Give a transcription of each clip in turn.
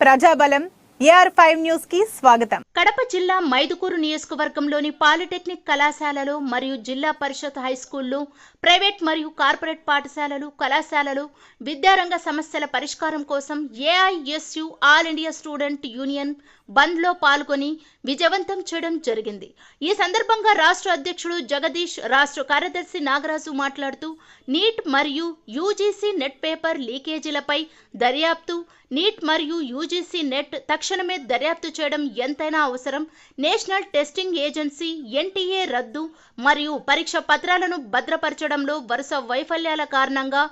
ప్రజాబలం AR five న్యూస్కి స్వాగతం. కడప జిల్లా మైదుకూరు నియోజకవర్గంలోని పాలిటెక్నిక్ కళాశాలలు మరియు జిల్లా పరిషత్ హైస్కూళ్ళు ప్రైవేట్ మరియు కార్పొరేట్ పాఠశాలలు కళాశాలలు విద్యారంగ సమస్యల పరిష్కారం కోసం AISU all India student union బంద్లో పాల్గొని విజయవంతం చేయడం జరిగింది. ఈ సందర్భంగా రాష్ట్ర అధ్యక్షుడు జగదీష్ రాష్ట్ర కార్యదర్శి నాగరాజు మాట్లాడుతూ నీట్ మరియు యూజీసీ నెట్ పేపర్ లీకేజీలపై దర్యాప్తు నీట్ మరియు యూజీసీ నెట్ తక్షణమే దర్యాప్తు చేయడం ఎంతైనా అవసరం. నేషనల్ టెస్టింగ్ ఏజెన్సీ ఎన్టీఏ రద్దు మరియు పరీక్ష పత్రాలను భద్రపరచడంలో వరుస వైఫల్యాల కారణంగా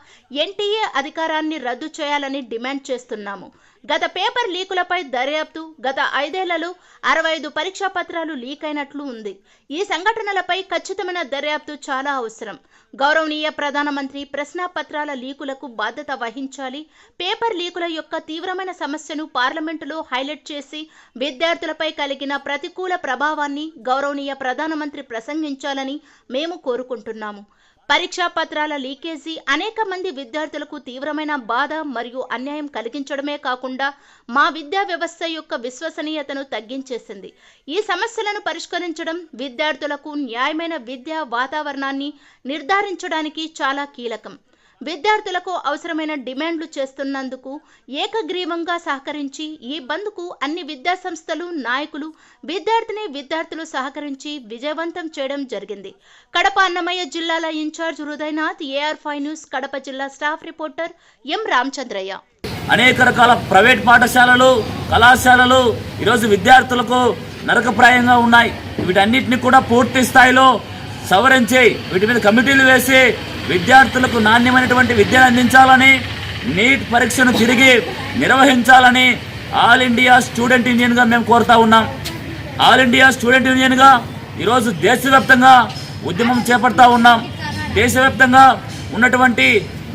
ఎన్టీఏ అధికారాన్ని రద్దు చేయాలని డిమాండ్ చేస్తున్నాము. గత పేపర్ లీకులపై దర్యాప్తు గత ఐదేళ్ళలో అరవై ఐదు పరీక్షా పత్రాలు లీక్ అయినట్లు ఉంది. ఈ సంఘటనలపై ఖచ్చితమైన దర్యాప్తు చాలా అవసరం. గౌరవనీయ ప్రధానమంత్రి ప్రశ్నాపత్రాల లీకులకు బాధ్యత వహించాలి. పేపర్ లీకుల యొక్క తీవ్రమైన సమస్యను పార్లమెంటులో హైలైట్ చేసి విద్యార్థులపై కలిగిన ప్రతికూల ప్రభావాన్ని గౌరవనీయ ప్రధానమంత్రి ప్రసంగించాలని మేము కోరుకుంటున్నాము. పరీక్షా పత్రాల లీకేజీ అనేక మంది విద్యార్థులకు తీవ్రమైన బాధ మరియు అన్యాయం కలిగించడమే కాకుండా మా విద్యా వ్యవస్థ యొక్క విశ్వసనీయతను తగ్గించేసింది. ఈ సమస్యలను పరిష్కరించడం విద్యార్థులకు న్యాయమైన విద్యా వాతావరణాన్ని నిర్ధారించడానికి చాలా కీలకం. విద్యార్థులకు అవసరమైన డిమాండ్లు చేస్తున్నందుకు ఏకగ్రీవంగా సహకరించి ఈ బంద్కు అన్ని విద్యాసంస్థలు నాయకులు విద్యార్థిని విద్యార్థులు సహకరించి విజయవంతం చేయడం జరిగింది. కడప అన్నమయ్య జిల్లాల incharge Hridayanath AR five news Kadapa జిల్లా స్టాఫ్ రిపోర్టర్ ఎం రామచంద్రయ్య. అనేక రకాల ప్రైవేట్ పాఠశాలలు కళాశాలలు ఈరోజు విద్యార్థులకు నరకప్రాయంగా ఉన్నాయి. వీటన్నిటిని కూడా పూర్తి స్థాయిలో సవరించి వీటి మీద కమిటీలు వేసి విద్యార్థులకు నాణ్యమైనటువంటి విద్యను అందించాలని నీట్ పరీక్షను తిరిగి నిర్వహించాలని ఆల్ ఇండియా స్టూడెంట్ యూనియన్గా మేము కోరుతా ఉన్నాం. ఆల్ ఇండియా స్టూడెంట్ యూనియన్గా ఈరోజు దేశవ్యాప్తంగా ఉద్యమం చేపడతా ఉన్నాం. దేశవ్యాప్తంగా ఉన్నటువంటి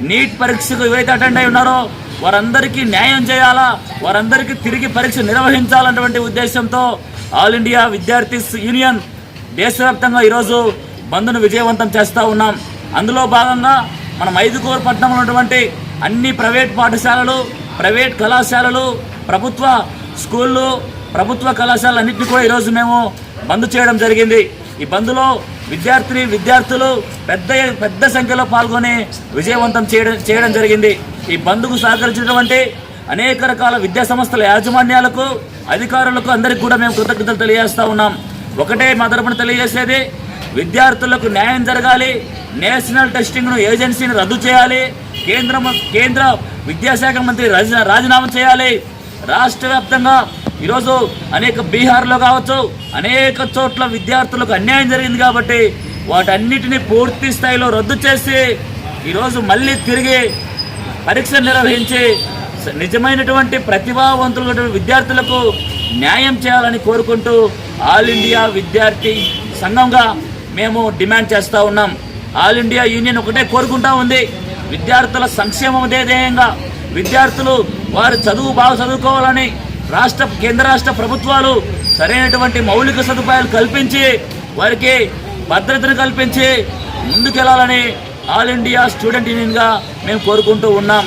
నీట్ పరీక్షకు ఎవరైతే అటెండ్ అయి ఉన్నారో వారందరికీ న్యాయం చేయాలా వారందరికీ తిరిగి పరీక్ష నిర్వహించాలన్నటువంటి ఉద్దేశంతో ఆల్ ఇండియా విద్యార్థి యూనియన్ దేశవ్యాప్తంగా ఈరోజు బంద్ను విజయవంతం చేస్తూ ఉన్నాం. అందులో భాగంగా మన మైదుకూరు పట్టణంలో ఉన్నటువంటి అన్ని ప్రైవేట్ పాఠశాలలు ప్రైవేట్ కళాశాలలు ప్రభుత్వ స్కూళ్ళు ప్రభుత్వ కళాశాలన్నింటినీ కూడా ఈరోజు మేము బంద్ చేయడం జరిగింది. ఈ బంద్లో విద్యార్థిని విద్యార్థులు పెద్ద పెద్ద సంఖ్యలో పాల్గొని విజయవంతం చేయడం చేయడం జరిగింది. ఈ బంద్కు సహకరించినటువంటి అనేక రకాల విద్యా సంస్థల యాజమాన్యాలకు అధికారులకు అందరికీ కూడా మేము కృతజ్ఞతలు తెలియజేస్తా ఉన్నాం. ఒకటే మా తరపున తెలియజేసేది విద్యార్థులకు న్యాయం జరగాలి. నేషనల్ టెస్టింగ్ను ఏజెన్సీని రద్దు చేయాలి. కేంద్ర కేంద్ర విద్యాశాఖ మంత్రి రాజీ- రాజీనామా చేయాలి. రాష్ట్ర వ్యాప్తంగా ఈరోజు అనేక బీహార్లో కావచ్చు అనేక చోట్ల విద్యార్థులకు అన్యాయం జరిగింది కాబట్టి వాటన్నిటిని పూర్తి స్థాయిలో రద్దు చేసి ఈరోజు మళ్ళీ తిరిగి పరీక్ష నిర్వహించి నిజమైనటువంటి ప్రతిభావంతులు విద్యార్థులకు న్యాయం చేయాలని కోరుకుంటూ ఆల్ ఇండియా విద్యార్థి సంఘంగా మేము డిమాండ్ చేస్తూ ఉన్నాం. ఆల్ ఇండియా యూనియన్ ఒకటే కోరుకుంటా ఉంది. విద్యార్థుల సంక్షేమం ధ్యేయంగా విద్యార్థులు వారి చదువు బాగా చదువుకోవాలని రాష్ట్ర కేంద్ర రాష్ట్ర ప్రభుత్వాలు సరైనటువంటి మౌలిక సదుపాయాలు కల్పించి వారికి భద్రతను కల్పించి ముందుకెళ్ళాలని ఆల్ ఇండియా స్టూడెంట్ యూనియన్గా మేము కోరుకుంటూ ఉన్నాం.